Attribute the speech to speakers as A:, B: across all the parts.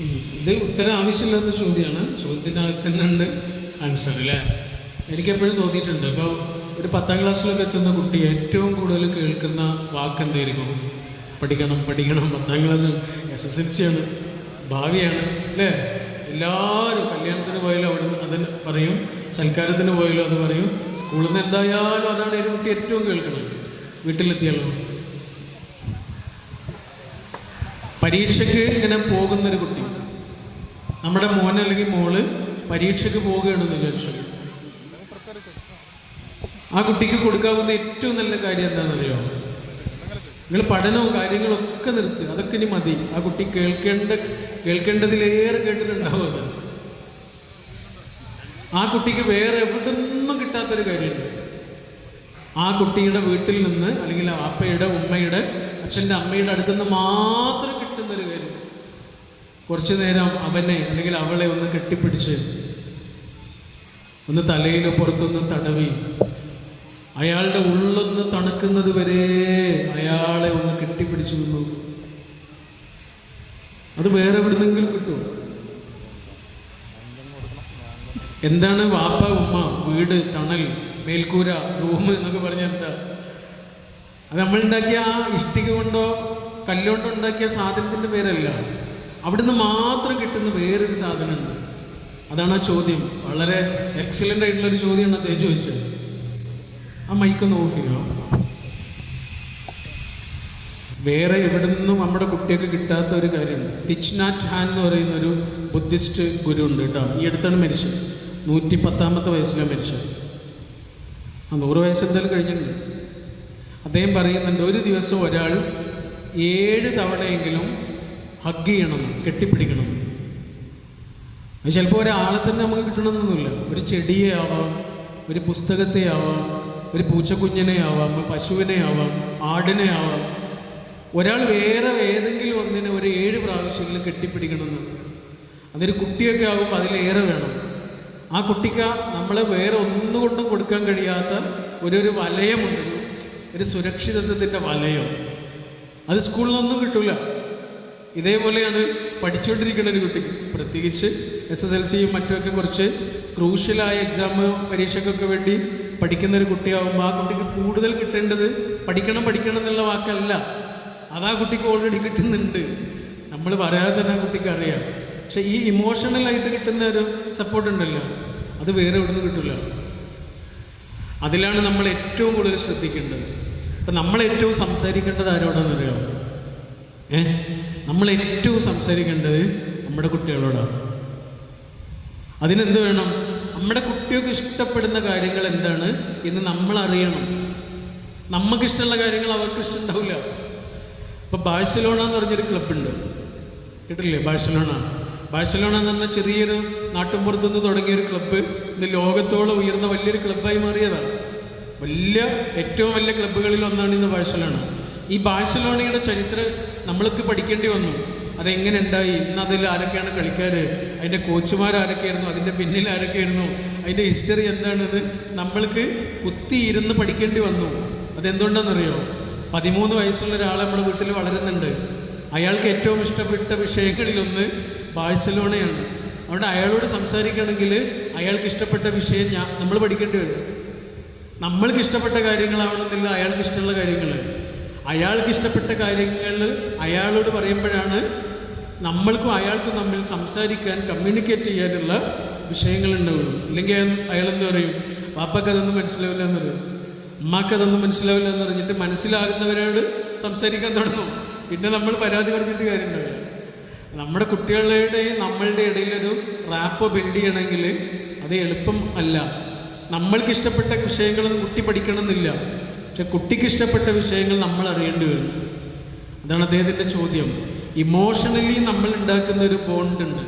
A: ഇത് ഉത്തരം ആവശ്യമില്ലാത്ത ചോദ്യമാണ്. ചോദ്യത്തിനകത്ത് തന്നെ ഉണ്ട് ആൻസർ അല്ലേ? എനിക്കെപ്പോഴും തോന്നിയിട്ടുണ്ട്. ഇപ്പോൾ ഒരു പത്താം ക്ലാസ്സിലൊക്കെ എത്തുന്ന കുട്ടി ഏറ്റവും കൂടുതൽ കേൾക്കുന്ന വാക്ക് എന്തായിരിക്കും? പഠിക്കണം പഠിക്കണം. പത്താം class S S L C ആണ്. ഭാവിയാണ് അല്ലേ? എല്ലാവരും കല്യാണത്തിന് പോയാലും അവിടെ അതന്നെ പറയും. സൽക്കാരത്തിന് പോയാലും അത് പറയും. സ്കൂളിൽ നിന്ന് എന്തായാലും അതാണ് ഒരു കുട്ടി ഏറ്റവും കേൾക്കുന്നത് വീട്ടിലെത്തിയാലോ? പരീക്ഷയ്ക്ക് ഇങ്ങനെ പോകുന്നൊരു കുട്ടി. നമ്മുടെ മോൻ അല്ലെങ്കിൽ മോൾ പരീക്ഷയ്ക്ക് പോവുകയാണെന്ന് വിചാരിച്ചു. ആ കുട്ടിക്ക് കൊടുക്കാവുന്ന ഏറ്റവും നല്ല കാര്യം എന്താണെന്നറിയോ? നിങ്ങൾ പഠനവും കാര്യങ്ങളൊക്കെ നിർത്തി. അതൊക്കെ ഇനി മതി. ആ കുട്ടി കേൾക്കേണ്ട കേൾക്കേണ്ടതിലേറെ കേട്ടിട്ടുണ്ടാവും അത്. ആ കുട്ടിക്ക് വേറെ എവിടെ നിന്നും കിട്ടാത്തൊരു കാര്യമുണ്ട് ആ കുട്ടിയുടെ വീട്ടിൽ നിന്ന് അല്ലെങ്കിൽ അപ്പയുടെ ഉമ്മയുടെ അച്ഛന്റെ അമ്മയുടെ അടുത്ത് നിന്ന് മാത്രം കുറച്ചു നേരം അവനെ അല്ലെങ്കിൽ അവളെ ഒന്ന് കെട്ടിപ്പിടിച്ച് ഒന്ന് തലയിൽ പുറത്തൊന്ന് തടവി. അയാളുടെ ഉള്ളൊന്ന് തണുക്കുന്നത് വരെ അയാളെ ഒന്ന് കെട്ടിപ്പിടിച്ചു നിന്നു. അത് വേറെ എവിടുന്നെങ്കിലും കിട്ടും എന്താണ് വാപ്പ ഉമ്മ വീട് തണൽ മേൽക്കൂര റൂം എന്നൊക്കെ പറഞ്ഞ എന്താ? അത് നമ്മൾ ഉണ്ടാക്കിയ ആ ഇഷ്ടിക കൊണ്ടോ കല്ലുകൊണ്ടോ ഉണ്ടാക്കിയ സാധനത്തിന്റെ പേരല്ല. അവിടുന്ന് മാത്രം കിട്ടുന്ന വേറൊരു സാധനമുണ്ട്. അതാണ് ആ ചോദ്യം. വളരെ എക്സലന്റ് ആയിട്ടുള്ളൊരു ചോദ്യമാണ് അദ്ദേഹം ചോദിച്ചത്. ആ മൈക്കൊന്ന് ഓഫ് ചെയ്യണം. വേറെ എവിടെ നിന്നും നമ്മുടെ കുട്ടിയൊക്കെ കിട്ടാത്ത ഒരു കാര്യമുണ്ട്. തിച്ച്നാറ്റ് ഹാൻ എന്ന് പറയുന്ന ഒരു ബുദ്ധിസ്റ്റ് ഗുരു ഉണ്ട് കേട്ടോ. ഈ അടുത്താണ് മരിച്ചത്. നൂറ്റി പത്താമത്തെ വയസ്സിലാണ് മരിച്ചത്. ആ നൂറ് വയസ്സ് എന്തായാലും കഴിഞ്ഞിട്ടുണ്ട്. അദ്ദേഹം പറയുന്നുണ്ട് ഒരു ദിവസം ഒരാൾ ഏഴ് തവണയെങ്കിലും ഹഗ് ചെയ്യണം കെട്ടിപ്പിടിക്കണം. അത് ചിലപ്പോൾ ഒരാളെ തന്നെ നമുക്ക് കിട്ടണമെന്നൊന്നുമില്ല. ഒരു ചെടിയെ ആവാം ഒരു പുസ്തകത്തെ ആവാം ഒരു പൂച്ചക്കുഞ്ഞിനെ ആവാം ഒരു പശുവിനെ ആവാം ആടിനെ ആവാം. ഒരാൾ വേറെ ഏതെങ്കിലും ഒന്നിനെ ഒരു ഏഴ് പ്രാവശ്യമെങ്കിലും കെട്ടിപ്പിടിക്കണമെന്ന്. അതൊരു കുട്ടിയൊക്കെ ആകുമ്പോൾ അതിലേറെ വേണം. ആ കുട്ടിക്ക് നമ്മളെ വേറെ ഒന്നുകൊണ്ടും കൊടുക്കാൻ കഴിയാത്ത ഒരു ഒരു വലയമുണ്ട്. ഒരു സുരക്ഷിതത്വത്തിന്റെ വലയം. അത് സ്കൂളിൽ നിന്നൊന്നും കിട്ടൂല. ഇതേപോലെയാണ് പഠിച്ചുകൊണ്ടിരിക്കുന്ന ഒരു കുട്ടിക്ക്. പ്രത്യേകിച്ച് എസ് എസ് എൽ സിയും മറ്റുമൊക്കെ കുറച്ച് ക്രൂഷ്യലായ എക്സാം പരീക്ഷയ്ക്കൊക്കെ വേണ്ടി പഠിക്കുന്ന ഒരു കുട്ടിയാകുമ്പോൾ ആ കുട്ടിക്ക് കൂടുതൽ കിട്ടേണ്ടത് പഠിക്കണം പഠിക്കണം എന്നുള്ള വാക്കല്ല. അത് ആ കുട്ടിക്ക് ഓൾറെഡി കിട്ടുന്നുണ്ട്. നമ്മൾ പറയാതെ തന്നെ ആ കുട്ടിക്ക് അറിയാം. പക്ഷെ ഈ ഇമോഷണലായിട്ട് കിട്ടുന്ന ഒരു സപ്പോർട്ട് ഉണ്ടല്ലോ. അത് വേറെ എവിടുന്ന് കിട്ടില്ല അതിലാണ് നമ്മൾ ഏറ്റവും കൂടുതൽ ശ്രദ്ധിക്കേണ്ടത്. അപ്പം നമ്മൾ ഏറ്റവും സംസാരിക്കേണ്ടത് ആരോടാണെന്നറിയാം? ഏ? നമ്മൾ ഏറ്റവും സംസാരിക്കേണ്ടത് നമ്മുടെ കുട്ടികളോടാണ്. അതിനെന്ത് വേണം? നമ്മുടെ കുട്ടികൾക്ക് ഇഷ്ടപ്പെടുന്ന കാര്യങ്ങൾ എന്താണ് എന്ന് നമ്മൾ അറിയണം നമുക്ക് ഇഷ്ടമുള്ള കാര്യങ്ങൾ അവർക്ക് ഇഷ്ടമുണ്ടാവില്ല ഇപ്പൊ ബാഴ്സലോണ എന്ന് പറഞ്ഞൊരു ക്ലബുണ്ട് കേട്ടില്ലേ ബാഴ്സലോണ? ബാഴ്സലോണ എന്ന് പറഞ്ഞാൽ ചെറിയൊരു നാട്ടുമ്പുറത്തുനിന്ന് തുടങ്ങിയ ഒരു ക്ലബ്ബ് ഇന്ന് ലോകത്തോളം ഉയർന്ന വലിയൊരു ക്ലബ്ബായി മാറിയതാണ് വലിയ ഏറ്റവും വലിയ ക്ലബ്ബുകളിൽ ഒന്നാണ് ഇന്ന് ബാഴ്സലോണ. ഈ ബാഴ്സലോണയുടെ ചരിത്രം നമ്മൾക്ക് പഠിക്കേണ്ടി വന്നു. അതെങ്ങനെ ഉണ്ടായി ഇന്ന് അതിൽ ആരൊക്കെയാണ് കളിക്കാർ അതിന്റെ കോച്ചുമാർ ആരൊക്കെയായിരുന്നു? അതിന്റെ പിന്നിൽ ആരൊക്കെയായിരുന്നു? അതിന്റെ ഹിസ്റ്ററി എന്താണിത്? നമ്മൾക്ക് കുത്തിയിരുന്ന് പഠിക്കേണ്ടി വന്നു. അതെന്തുകൊണ്ടാണെന്നറിയോ? പതിമൂന്ന് വയസ്സുള്ള ഒരാൾ നമ്മുടെ വീട്ടിൽ വളരുന്നുണ്ട്. അയാൾക്ക് ഏറ്റവും ഇഷ്ടപ്പെട്ട വിഷയങ്ങളിലൊന്ന് ബാഴ്സലോണയാണ്. അതുകൊണ്ട് അയാളോട് സംസാരിക്കണമെങ്കിൽ അയാൾക്ക് ഇഷ്ടപ്പെട്ട വിഷയം ഞാൻ നമ്മൾ പഠിക്കേണ്ടി വരും. നമ്മൾക്ക് ഇഷ്ടപ്പെട്ട കാര്യങ്ങളാവണമെന്നില്ല അയാൾക്ക് ഇഷ്ടമുള്ള കാര്യങ്ങൾ. അയാൾക്ക് ഇഷ്ടപ്പെട്ട കാര്യങ്ങൾ അയാളോട് പറയുമ്പോഴാണ് നമ്മൾക്കും അയാൾക്കും തമ്മിൽ സംസാരിക്കാൻ കമ്മ്യൂണിക്കേറ്റ് ചെയ്യാനുള്ള വിഷയങ്ങൾ ഉണ്ടാവുള്ളൂ. ഇല്ലെങ്കിൽ അയാൾ- എന്താ പറയും? വാപ്പക്ക് അതൊന്നും മനസ്സിലാവില്ല എന്ന് പറയും. ഉമ്മാക്ക് അതൊന്നും മനസ്സിലാവില്ല എന്ന് പറഞ്ഞിട്ട് മനസ്സിലാകുന്നവരോട് സംസാരിക്കാൻ തുടങ്ങും. പിന്നെ നമ്മൾ പരാതി പറഞ്ഞിട്ട് കാര്യമുണ്ടാവില്ല. നമ്മുടെ കുട്ടികളുടെയും നമ്മളുടെ ഇടയിലൊരു റാപ്പ് ബിൽഡ് ചെയ്യണമെങ്കിൽ അത് എളുപ്പം അല്ല. നമ്മൾക്ക് ഇഷ്ടപ്പെട്ട വിഷയങ്ങളൊന്നും കുട്ടി പഠിക്കണമെന്നില്ല. പക്ഷെ കുട്ടിക്ക് ഇഷ്ടപ്പെട്ട വിഷയങ്ങൾ നമ്മൾ അറിയേണ്ടി വരും. അതാണ് അദ്ദേഹത്തിന്റെ ചോദ്യം. ഇമോഷണലി നമ്മൾ ഉണ്ടാക്കുന്ന ഒരു ബോണ്ട് ഉണ്ട്.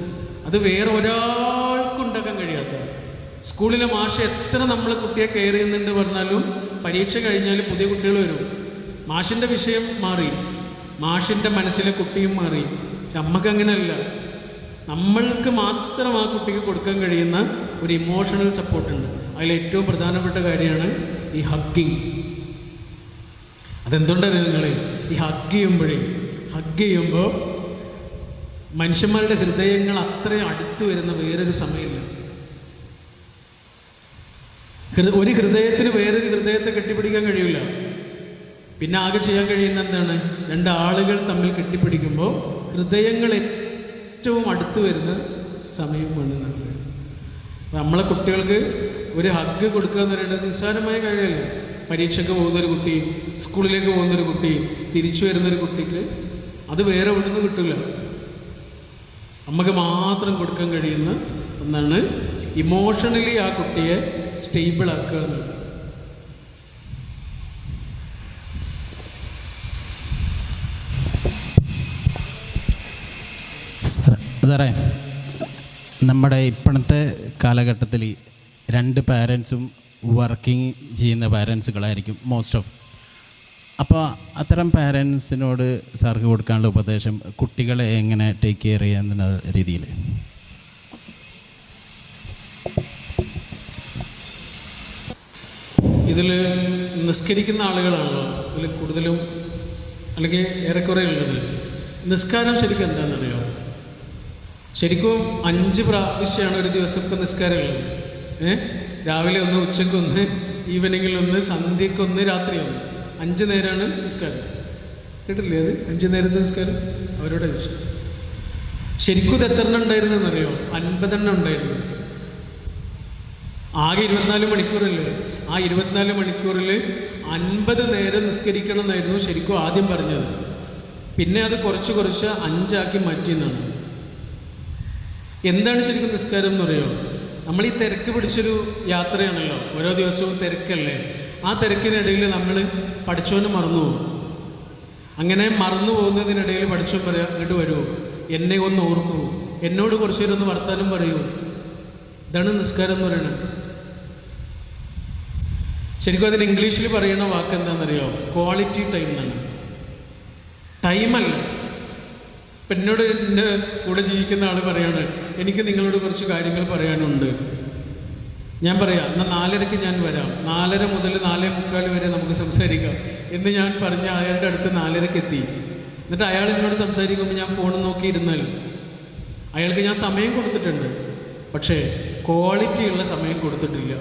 A: അത് വേറെ ഒരാൾക്കും ഉണ്ടാക്കാൻ കഴിയാത്ത. സ്കൂളിലെ മാഷ് എത്ര നമ്മൾ കുട്ടിയെ കെയർ ചെയ്യുന്നുണ്ട് പറഞ്ഞാലും പരീക്ഷ കഴിഞ്ഞാൽ പുതിയ കുട്ടികൾ വരും. മാഷിന്റെ വിഷയം മാറി. മാഷിന്റെ മനസ്സിലെ കുട്ടിയും മാറി. പക്ഷെ അമ്മയ്ക്ക് അങ്ങനെയല്ല. നമ്മൾക്ക് മാത്രം ആ കുട്ടിക്ക് കൊടുക്കാൻ കഴിയുന്ന ഒരു ഇമോഷണൽ സപ്പോർട്ട് ഉണ്ട്. അതിൽ ഏറ്റവും പ്രധാനപ്പെട്ട കാര്യമാണ് ഈ ഹഗ്ഗിങ് അതെന്തുകൊണ്ടാണ് നിങ്ങൾ ഈ ഹഗ് ചെയ്യുമ്പോഴേ ഹഗ് ചെയ്യുമ്പോൾ മനുഷ്യന്മാരുടെ ഹൃദയങ്ങൾ അത്രയും അടുത്ത് വരുന്ന വേറൊരു സമയമില്ല. ഒരു ഹൃദയത്തിന് വേറൊരു ഹൃദയത്തെ കെട്ടിപ്പിടിക്കാൻ കഴിയില്ല. പിന്നെ ആകെ ചെയ്യാൻ കഴിയുന്ന എന്താണ്? രണ്ട് ആളുകൾ തമ്മിൽ കെട്ടിപ്പിടിക്കുമ്പോൾ ഹൃദയങ്ങൾ ഏറ്റവും അടുത്ത് വരുന്ന സമയമാണ് നമ്മളെ കുട്ടികൾക്ക് ഒരു ഹഗ് കൊടുക്കുക എന്ന് പറയുന്നത് നിസ്സാരമായ കാര്യമല്ല. പരീക്ഷയ്ക്ക് പോകുന്നൊരു കുട്ടി സ്കൂളിലേക്ക് പോകുന്നൊരു കുട്ടി തിരിച്ചു വരുന്നൊരു കുട്ടിക്ക് അത് വേറെ എവിടുന്ന് കിട്ടില്ല നമുക്ക് മാത്രം കൊടുക്കാൻ കഴിയുന്ന ഒന്നാണ് ഇമോഷണലി ആ കുട്ടിയെ സ്റ്റേബിൾ ആക്കുക എന്നുള്ളത്.
B: സാറേ നമ്മുടെ ഇപ്പോഴത്തെ കാലഘട്ടത്തിൽ രണ്ട് പാരൻസും വർക്കിംഗ് ചെയ്യുന്ന പാരൻസുകളായിരിക്കും മോസ്റ്റ് ഓഫ് അപ്പോൾ അത്തരം പാരൻസിനോട് സാർക്ക് കൊടുക്കാനുള്ള ഉപദേശം കുട്ടികളെ എങ്ങനെ ടേക്ക് കെയർ ചെയ്യാന്നുള്ള രീതിയിൽ?
A: ഇതിൽ നിസ്കരിക്കുന്ന ആളുകളാണല്ലോ ഇതിൽ കൂടുതലും അല്ലെങ്കിൽ ഏറെക്കുറെ ഉള്ളത്. നിസ്കാരം ശരിക്കും എന്താണെന്നറിയോ? ശരിക്കും അഞ്ച് പ്രാവശ്യമാണ് ഒരു ദിവസം ഇപ്പം നിസ്കാരം ഉള്ളത് ഏ? രാവിലെ ഒന്ന് ഉച്ചയ്ക്കൊന്ന് ഈവനിങ്ങിൽ ഒന്ന് സന്ധ്യക്കൊന്ന് രാത്രി ഒന്ന്. അഞ്ച് നേരമാണ് നിസ്കാരം. കേട്ടില്ലേ അത്? അഞ്ച് നേരത്തെ നിസ്കാരം? അവരോട് ചോദിച്ചു. ശരിക്കും ഇത് എത്ര എണ്ണം ഉണ്ടായിരുന്നെന്നറിയോ? അൻപതെണ്ണം ഉണ്ടായിരുന്നു. ആകെ ഇരുപത്തിനാല് മണിക്കൂറല്ലേ? ആ ഇരുപത്തിനാല് മണിക്കൂറിൽ അൻപത് നേരം നിസ്കരിക്കണം എന്നായിരുന്നു ശരിക്കും ആദ്യം പറഞ്ഞത്. പിന്നെ അത് കുറച്ച് കുറച്ച് അഞ്ചാക്കി മാറ്റി എന്നാണ് എന്താണ് ശരിക്കും നിസ്കാരം എന്ന് പറയുമോ നമ്മൾ ഈ തിരക്ക് പിടിച്ചൊരു യാത്രയാണല്ലോ. ഓരോ ദിവസവും തിരക്കല്ലേ? ആ തിരക്കിനിടയിൽ നമ്മൾ പഠിച്ചോന് മറന്നു പോകും. അങ്ങനെ മറന്നു പോകുന്നതിനിടയിൽ പഠിച്ചോൻ പറയാം ഇങ്ങോട്ട് വരുമോ എന്നെ ഒന്ന് ഓർക്കൂ. എന്നോട് കുറച്ച് നേരം ഒന്ന് വർത്താനം പറയൂ. ഇതാണ് നിസ്കാരം എന്ന് പറയുന്നത്. ശരിക്കും അതിന് ഇംഗ്ലീഷിൽ പറയുന്ന വാക്ക് എന്താണെന്നറിയോ? ക്വാളിറ്റി ടൈം എന്നാണ്. ടൈമല്ല ഇപ്പം എന്നോട് എന്റെ കൂടെ ജീവിക്കുന്ന ആൾ പറയാണ് എനിക്ക് നിങ്ങളോട് കുറച്ച് കാര്യങ്ങൾ പറയാനുണ്ട്. ഞാൻ പറയാം എന്നാൽ നാലരയ്ക്ക് ഞാൻ വരാം. നാലര മുതൽ നാലേ മുക്കാൽ വരെ നമുക്ക് സംസാരിക്കാം. എന്ന് ഞാൻ പറഞ്ഞ അയാളുടെ അടുത്ത് നാലരയ്ക്ക് എത്തി. എന്നിട്ട് അയാൾ എന്നോട് സംസാരിക്കുമ്പോൾ ഞാൻ ഫോൺ നോക്കിയിരുന്നാൽ അയാൾക്ക് ഞാൻ സമയം കൊടുത്തിട്ടുണ്ട്. പക്ഷേ ക്വാളിറ്റിയുള്ള സമയം കൊടുത്തിട്ടില്ല.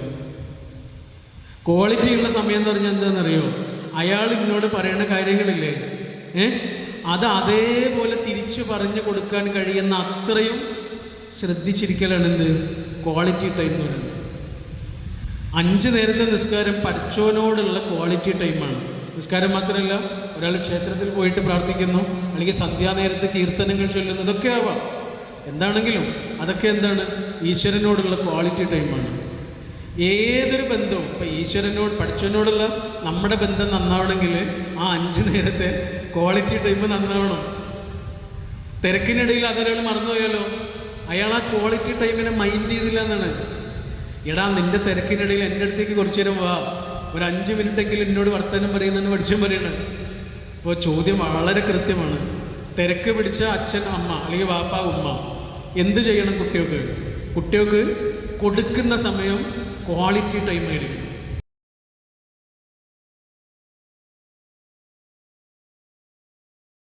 A: ക്വാളിറ്റിയുള്ള സമയം എന്ന് പറഞ്ഞാൽ എന്താണെന്നറിയോ? അയാൾ എന്നോട് പറയുന്ന കാര്യങ്ങളില്ലേ? ഏ? അത് അതേപോലെ തിരിച്ചു പറഞ്ഞു കൊടുക്കാൻ കഴിയുന്ന അത്രയും ശ്രദ്ധിച്ചിരിക്കലാണ് എന്ത് ക്വാളിറ്റി ടൈം എന്ന് പറയുന്നത് അഞ്ച് നേരത്തെ നിസ്കാരം പഠിച്ചോനോടുള്ള ക്വാളിറ്റി ടൈമാണ് നിസ്കാരം മാത്രമല്ല ഒരാൾ ക്ഷേത്രത്തിൽ പോയിട്ട് പ്രാർത്ഥിക്കുന്നു അല്ലെങ്കിൽ സന്ധ്യാനേരത്ത് കീർത്തനങ്ങൾ ചൊല്ലുന്നു ഇതൊക്കെ ആവാം. എന്താണെങ്കിലും അതൊക്കെ എന്താണ്? ഈശ്വരനോടുള്ള ക്വാളിറ്റി ടൈമാണ് ഏതൊരു ബന്ധവും ഇപ്പം ഈശ്വരനോട് പഠിച്ചവനോടുള്ള നമ്മുടെ ബന്ധം നന്നാവണമെങ്കിൽ ആ അഞ്ച് നേരത്തെ ക്വാളിറ്റി ടൈം നന്നാവണം. തിരക്കിനിടയിൽ അതൊരാൾ മറന്നുപോയാലോ? അയാൾ ആ ക്വാളിറ്റി ടൈമിനെ മൈൻഡ് ചെയ്തില്ല എന്നാണ്. എടാ നിന്റെ തിരക്കിനിടയിൽ എന്റെ അടുത്തേക്ക് കുറച്ചു നേരം വാ. ഒരു അഞ്ച് മിനിറ്റെങ്കിലും എന്നോട് വർത്തമാനം പറയുന്നതെന്ന് പഠിച്ചും പറയണം അപ്പോൾ ചോദ്യം വളരെ കൃത്യമാണ്. തിരക്ക് പിടിച്ച അച്ഛൻ അമ്മ അല്ലെങ്കിൽ വാപ്പ ഉമ്മ എന്ത് ചെയ്യണം കുട്ടികൾക്ക്? കുട്ടികൾക്ക് കൊടുക്കുന്ന സമയം ക്വാളിറ്റി ടൈം ആയിരിക്കും